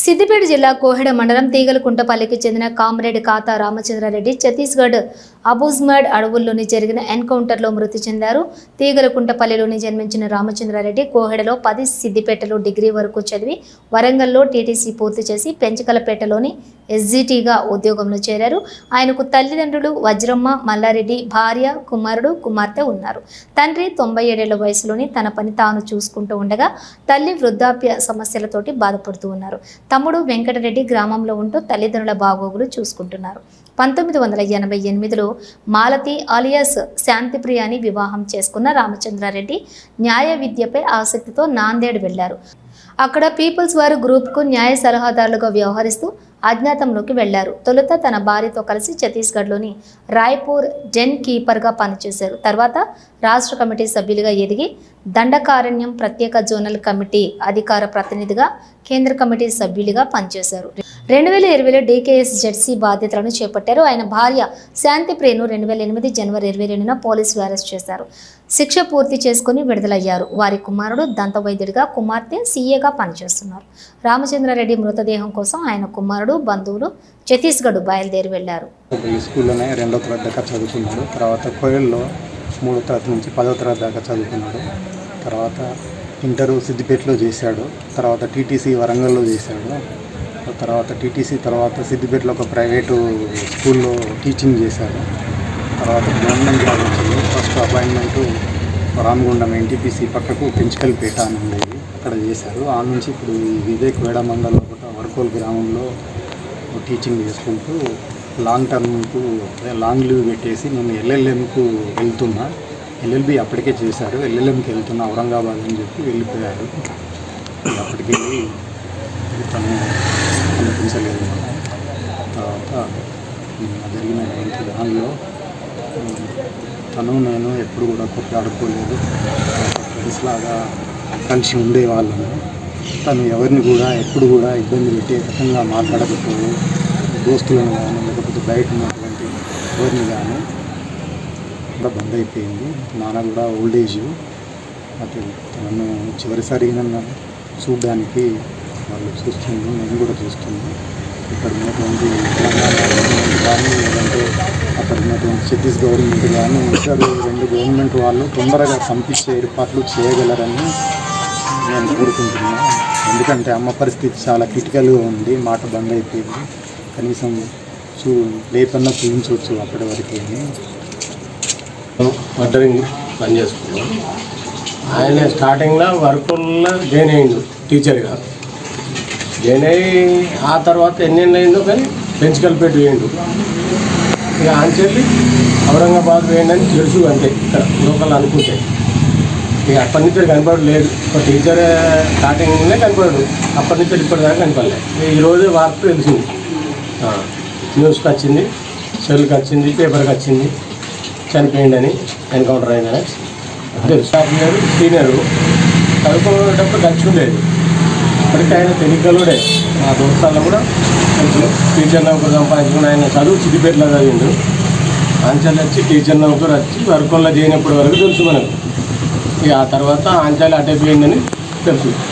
సిద్దిపేట జిల్లా కోహెడ మండలం తీగలకుంటపల్లికి చెందిన కామ్రేడ్ ఖాతా రామచంద్రారెడ్డి ఛత్తీస్గఢ్ అబూజ్మడ్ అడవుల్లోని జరిగిన ఎన్కౌంటర్లో మృతి చెందారు. తీగలకుంటపల్లిలోని జన్మించిన రామచంద్రారెడ్డి కోహెడలో పది సిద్దిపేటలో డిగ్రీ వరకు చదివి వరంగల్లో టీటీసీ పూర్తి చేసి పెంచకలపేటలోని ఎస్జిటిగా ఉద్యోగంలో చేరారు. ఆయనకు తల్లిదండ్రులు వజ్రమ్మ మల్లారెడ్డి భార్య కుమారుడు కుమార్తె ఉన్నారు. తండ్రి తొంభై ఏడేళ్ళ వయసులోని తన పని తాను చూసుకుంటూ ఉండగా తల్లి వృద్ధాప్య సమస్యలతోటి బాధపడుతూ ఉన్నారు. తమ్ముడు వెంకటరెడ్డి గ్రామంలో ఉంటూ తల్లిదండ్రుల బాగోగులు చూసుకుంటున్నారు. పంతొమ్మిది వందల ఎనభై ఎనిమిదిలో మాలతి అలియాస్ శాంతిప్రియాని వివాహం చేసుకున్న రామచంద్రారెడ్డి న్యాయ విద్యపై ఆసక్తితో నాందేడ్ వెళ్ళారు అక్కడ పీపుల్స్ వారు గ్రూప్కు న్యాయ సలహాదారులుగా వ్యవహరిస్తూ అజ్ఞాతంలోకి వెళ్ళారు. తొలుత తన భార్యతో కలిసి ఛత్తీస్గఢ్లోని రాయ్పూర్ జెన్ కీపర్గా పనిచేశారు. తర్వాత రాష్ట్ర కమిటీ సభ్యులుగా ఎదిగి దండకారణ్యం ప్రత్యేక జోనల్ కమిటీ అధికార ప్రతినిధిగా కేంద్ర కమిటీ సభ్యులుగా పనిచేశారు. రెండు వేల ఇరవైలో డీకేఎస్ జెడ్సీ బాధ్యతలను చేపట్టారు. ఆయన భార్య శాంతిప్రియను రెండు వేల ఎనిమిది జనవరి ఇరవై రెండున పోలీసులు అరెస్ట్ చేశారు. శిక్ష పూర్తి చేసుకుని విడుదలయ్యారు. వారి కుమారుడు దంతవైద్యుడిగా కుమార్తె సీఏగా పనిచేస్తున్నారు. రామచంద్రారెడ్డి మృతదేహం కోసం ఆయన కుమారుడు బంధువులు ఛత్తీస్గఢ్ బయలుదేరి వెళ్ళారు స్కూల్లోనే రెండో తరగతి దాకా చదువుకున్నాడు. తర్వాత కోయల్లో మూడో తరగతి నుంచి పదో తరగతి దాకా చదువుకున్నాడు. తర్వాత ఇంటరు సిద్దిపేటలో చేశాడు. తర్వాత టీటీసీ వరంగల్లో చేశాడు. తర్వాత టీటీసీ తర్వాత సిద్దిపేటలో ఒక ప్రైవేటు స్కూల్లో టీచింగ్ చేశారు. తర్వాత గవర్నమెంట్ జాబ్ వచ్చింది. ఫస్ట్ అపాయింట్మెంటు రామగుండం ఎన్టీపీసీ పక్కకు పెంచుకల్పేట అని ఉండేది అక్కడ చేశారు. ఆ నుంచి ఇప్పుడు వివేక్ వేడమండలం ఒకట వరకోల్ గ్రామంలో టీచింగ్ చేసుకుంటూ లాంగ్ టర్మ్కు అదే లాంగ్ లీవ్ పెట్టేసి నేను ఎల్ఎల్ఎంకు వెళ్తున్నా. ఎల్ఎల్బి అప్పటికే చేశారు. ఎల్ఎల్ఎంకి వెళ్తున్నా. ఔరంగాబాద్ అని చెప్పి వెళ్ళిపోయారు. అప్పటికి తను కనిపించలేదు తర్వాత నిన్న జరిగినటువంటి దానిలో తను నేను ఎప్పుడు కూడా కొట్లాడుకోలేదు ఫ్రెండ్స్ లాగా కలిసి ఉండేవాళ్ళము తను ఎవరిని కూడా ఎప్పుడు కూడా ఇబ్బంది పెట్టే రకంగా మాట్లాడకపోవు దోస్తులను కానీ లేకపోతే బయట ఉన్నటువంటి ఎవరిని కానీ కూడా బంద్ అయిపోయింది నాన్న కూడా ఓల్డ్ ఏజ్ అయితే తనను చివరిసారి నన్ను చూడడానికి వాళ్ళు చూస్తుంది నేను కూడా చూస్తుంది ఇక్కడ ఉన్నటువంటి కానీ లేదంటే అక్కడ ఉన్నటువంటి సిటీస్ గవర్నమెంట్ కానీ ఇక్కడ రెండు గవర్నమెంట్ వాళ్ళు తొందరగా పంపించే ఏర్పాట్లు చేయగలరని నేను కోరుకుంటున్నాను ఎందుకంటే అమ్మ పరిస్థితి చాలా క్రిటికల్గా ఉంది మాట బంద్ అయిపోయింది. కనీసం చూ లేపన్నా చూపించవచ్చు అప్పటి వరకు. వడ్డరింగ్ పనిచేసుకున్నాం ఆయన స్టార్టింగ్లో వర్కుల్లో జాయిన్ అయ్యిండు టీచర్గా. జాయిన్ అయ్యి ఆ తర్వాత ఎన్నెన్ని అయిందో కానీ పెంచుకల్పేట వేయండు. ఇక ఆంచెల్లి ఔరంగాబాద్ వేయండి అని తెలుసు అంతే ఇక్కడ లోకల్ అనుకుంటే. ఇక అప్పటి నుంచి కనపడలేదు. ఒక టీచర్ స్టార్టింగ్లోనే కనపడడు. అప్పటి నుంచి ఇప్పటిదాకా కనపడలేదు ఈరోజు వార్త తెలిసింది. న్యూస్కి వచ్చింది సెల్కి వచ్చింది పేపర్కి వచ్చింది చనిపోయిండని ఎన్కౌంటర్ అయిందని. తెలుసు. సీనియర్ సీనియరు చదువుకునేటప్పుడు కలిసి ఉండేది. ఇప్పటికీ ఆయన తెలియగలుడే మా దోస్తాల్లో కూడా కొంచెం టీచర్ నౌకరు సంపాదించుకుని ఆయన చదువు చిటిపేటలో చదివిండు. ఆంచల్ వచ్చి టీచర్ నౌకరు వచ్చి వర్కుల్లో చేయనప్పటి వరకు తెలుసు మనకు. ఇక ఆ తర్వాత ఆంచాలి అటే పోయిందని తెలుసు.